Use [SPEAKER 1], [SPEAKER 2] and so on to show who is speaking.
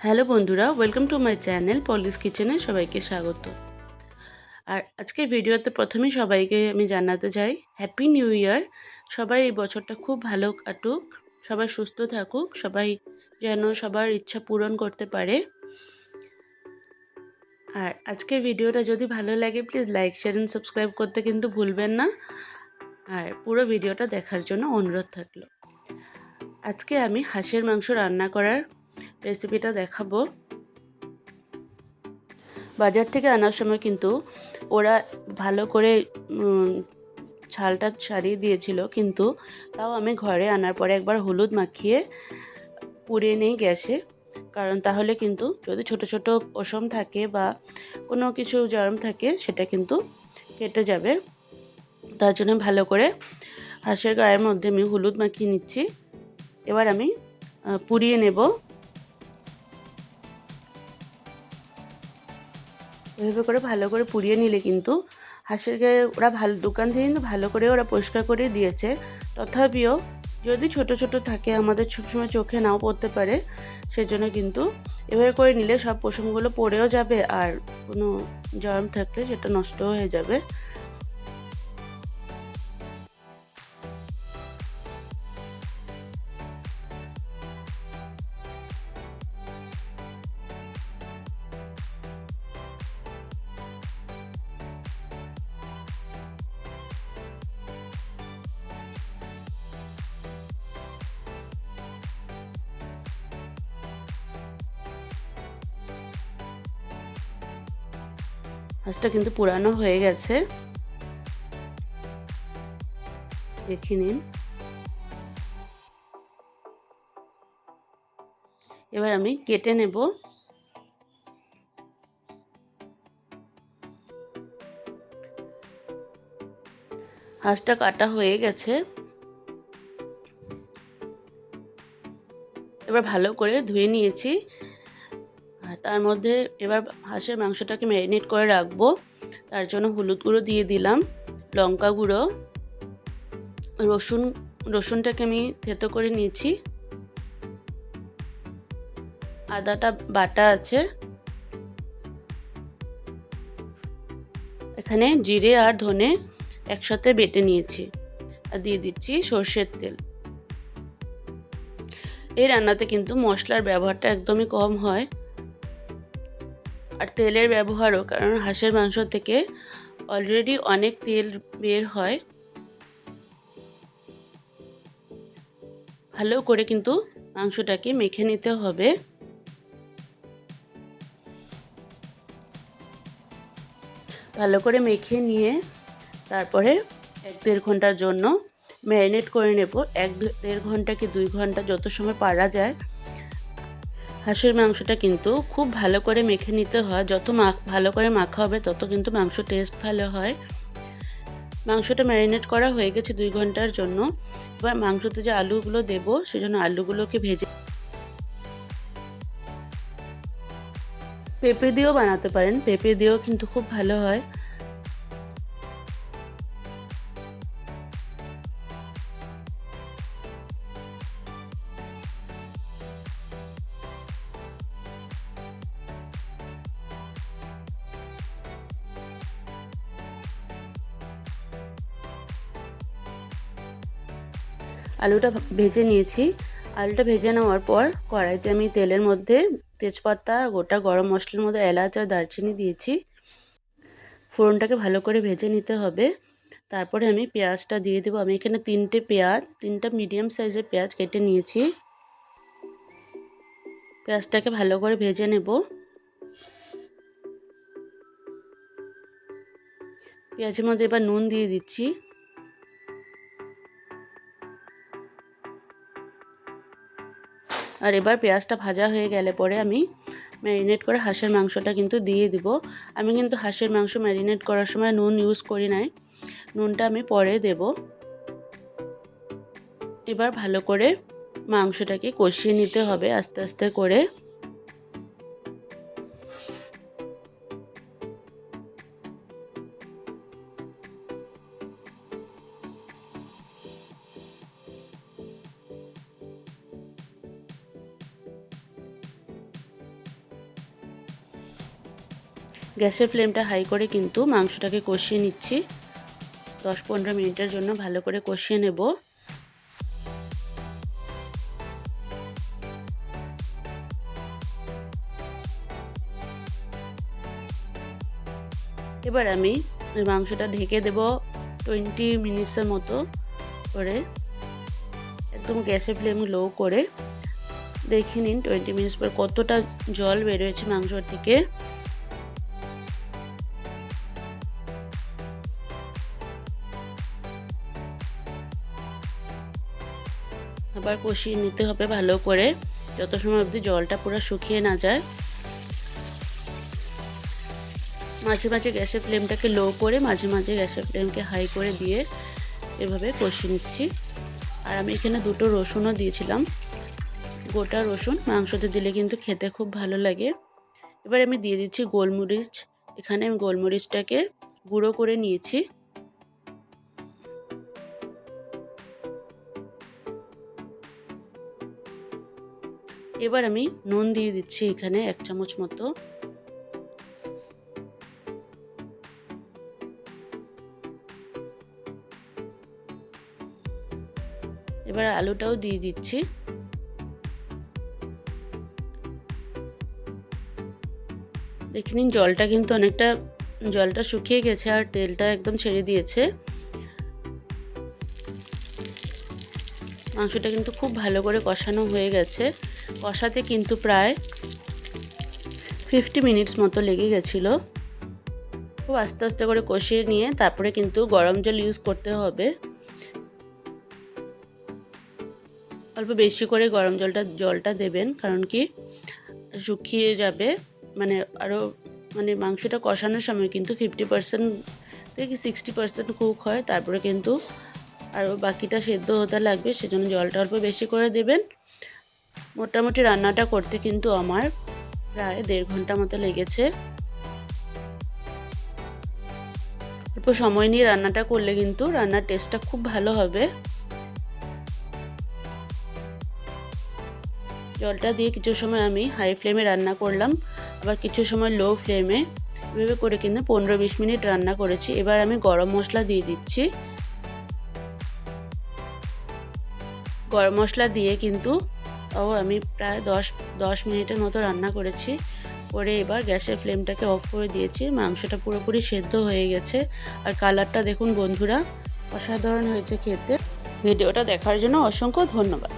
[SPEAKER 1] Hello বন্ধুরা welcome to my channel পলিস কিচেনে সবাইকে স্বাগত। আর আজকের ভিডিওতে প্রথমেই সবাইকে আমি জানাতে চাই হ্যাপি নিউ ইয়ার সবাই এই বছরটা খুব ভালো কাটুক, সবাই সুস্থ থাকুক, সবাই যেন সবার ইচ্ছা পূরণ করতে পারে। আর আজকের ভিডিওটা যদি ভালো লাগে please like share and subscribe করতে কিন্তু ভুলবেন না। আর পুরো ভিডিওটা দেখার জন্য অনুরোধ থাকল। আজকে আমি হাঁসের মাংস রান্না করার রেসিপিটা দেখাবো। বাজার থেকে আনার সময় কিন্তু ওরা ভালো করে ছালটা ছাড়িয়ে দিয়েছিল, কিন্তু তাও আমি ঘরে আনার পরে একবার হলুদ মাখিয়ে পুড়িয়ে নেই গ্যাসে। কারণ তাহলে কিন্তু যদি ছোট ছোট পশম থাকে বা কোনো কিছু জরম থাকে, সেটা কিন্তু কেটে যাবে। তার জন্য ভালো করে হাঁসের গায়ের মধ্যে আমি হলুদ মাখিয়ে নিচ্ছি। এবার আমি পুড়িয়ে নেব। এভাবে করে ভালো করে পুড়িয়ে নিলে কিন্তু হাঁসের গায়ে ওরা ভালো, দোকান থেকে কিন্তু ভালো করে ওরা পরিষ্কার করে দিয়েছে। তথাপিও যদি ছোট ছোট থাকে, আমাদের সবসময় চোখে নাও পড়তে পারে, সেজন্য কিন্তু এভাবে করে নিলে সব পশমগুলো পড়েও যাবে আর কোনো জার্ম থাকলে সেটা নষ্ট হয়ে যাবে। হাঁসটা কিন্তু পুরানো হয়ে গেছে। দেখে নিন। এবার আমি কেটে নেব। হাঁসটা কাটা হয়ে গেছে। এবার ভালো করে ধুয়ে নিয়েছি। তার মধ্যে এবার হাঁসের মাংসটাকে ম্যারিনেট করে রাখব। তার জন্য হলুদ গুঁড়ো দিয়ে দিলাম, লঙ্কা গুঁড়ো, রসুন, রসুনটাকে আমি থেতো করে নিয়েছি। আদাটা বাটা আছে। এখানে জিরে আর ধনে একসাথে বেটে নিয়েছি আর দিয়ে দিচ্ছি সর্ষের তেল। এই রান্নাতে কিন্তু মশলার ব্যবহারটা একদমই কম হয়। আর তেলের ব্যবহারও, কারণ হাঁসের মাংস থেকে অলরেডি অনেক তেল বের হয়। ভালো করে কিন্তু মাংসটাকে মেখে নিতে হবে। ভালো করে মেখে নিয়ে তারপরে এক দেড় ঘণ্টার জন্য ম্যারিনেট করে নেব। এক দেড় ঘণ্টা কি দুই ঘণ্টা যত সময় পারা যায় হাঁসের মাংসটা কিন্তু খুব ভালো করে মেখে নিতে হয়। যত ভালো করে মাখা হবে, তত কিন্তু মাংস টেস্ট ভালো হয়। মাংসটা ম্যারিনেট করা হয়ে গেছে দুই ঘণ্টার জন্য। এবার মাংসতে যে আলুগুলো দেবো, সেজন্য আলুগুলোকে ভেজে পেঁপে দিয়েও বানাতে পারেন। পেঁপে দিয়েও কিন্তু খুব ভালো হয়। আলুটা ভেজে নিয়েছি। আলুটা ভেজে নেওয়ার পর কড়াইতে আমি তেলের মধ্যে তেজপাতা, গোটা গরম মশলার মধ্যে এলাচ আর দারচিনি দিয়েছি। ফোড়নটাকে ভালো করে ভেজে নিতে হবে। তারপরে আমি পেঁয়াজটা দিয়ে দেবো। আমি এখানে তিনটে পেঁয়াজ, তিনটা মিডিয়াম সাইজের পেঁয়াজ কেটে নিয়েছি। পেঁয়াজটাকে ভালো করে ভেজে নেব। পেঁয়াজের মধ্যে এবার নুন দিয়ে দিচ্ছি। আর এবার পেঁয়াজটা ভাজা হয়ে গেলে পরে আমি ম্যারিনেট করে হাঁসের মাংসটা কিন্তু দিয়ে দিব। আমি কিন্তু হাঁসের মাংস ম্যারিনেট করার সময় নুন ইউজ করি নাই। নুনটা আমি পরে দেব। এবার ভালো করে মাংসটাকে কষিয়ে নিতে হবে আস্তে আস্তে করে। গ্যাসের ফ্লেমটা হাই করে কিন্তু মাংসটাকে কষিয়ে নিচ্ছি। দশ পনেরো মিনিটের জন্য ভালো করে কষিয়ে নেব। এবার আমি মাংসটা ঢেকে দেব টোয়েন্টি মিনিটসের মতো করে। একদম গ্যাসের ফ্লেম লো করে। দেখে নিন টোয়েন্টি মিনিটস পর কতটা জল বেরোয়েছে মাংসর থেকে। আবার কষিয়ে নিতে হবে ভালো করে, যত সময় অবধি জলটা পুরো শুকিয়ে না যায়। মাঝে মাঝে গ্যাসের ফ্লেমটাকে লো করে মাঝে মাঝে গ্যাসের ফ্লেমকে হাই করে দিয়ে এভাবে কষিয়ে নিচ্ছি। আর আমি এখানে দুটো রসুনও দিয়েছিলাম। গোটা রসুন মাংসতে দিলে কিন্তু খেতে খুব ভালো লাগে। এবার আমি দিয়ে দিচ্ছি গোলমরিচ। এখানে আমি গোলমরিচটাকে গুঁড়ো করে নিয়েছি। এবার আমি নুন দিয়ে দিচ্ছি এখানে এক চামচ মতো। এবার আলুটাও দিয়ে দিচ্ছি। দেখে নিন, জলটা কিন্তু অনেকটা, জলটা শুকিয়ে গেছে আর তেলটা একদম ছেড়ে দিয়েছে। মাংসটা কিন্তু খুব ভালো করে কষানো হয়ে গেছে। কষাতে কিন্তু প্রায় ফিফটি মিনিটস মতো লেগে গেছিল। খুব আস্তে আস্তে করে কষিয়ে নিয়ে তারপরে কিন্তু গরম জল ইউজ করতে হবে। অল্প বেশি করে গরম জলটা জলটা দেবেন, কারণ কি শুকিয়ে যাবে। মানে আরও মানে মাংসটা কষানোর সময় কিন্তু ফিফটি পার্সেন্ট থেকে সিক্সটি পার্সেন্ট কুক হয়, তারপরে কিন্তু আরও বাকিটা সেদ্ধ হতে লাগবে, সেজন্য জলটা অল্প বেশি করে দেবেন। মোটামুটি রান্নাটা করতে কিন্তু আমার প্রায় দেড় ঘণ্টা মতো লেগেছে। অল্প সময় নিয়ে রান্নাটা করলে কিন্তু রান্নার টেস্টটা খুব ভালো হবে। জলটা দিয়ে কিছু সময় আমি হাই ফ্লেমে রান্না করলাম। আবার কিছু সময় লো ফ্লেমে এভাবে করে কিন্তু পনেরো বিশ মিনিট রান্না করেছি। এবার আমি গরম মশলা দিয়ে দিচ্ছি। গরম মশলা দিয়ে কিন্তু, ও আমি প্রায় দশ দশ মিনিটের মতো রান্না করেছি। করে এবার গ্যাসের ফ্লেমটাকে অফ করে দিয়েছি। মাংসটা পুরোপুরি সেদ্ধ হয়ে গেছে। আর কালারটা দেখুন বন্ধুরা, অসাধারণ হয়েছে খেতে। ভিডিওটা দেখার জন্য অসংখ্য ধন্যবাদ।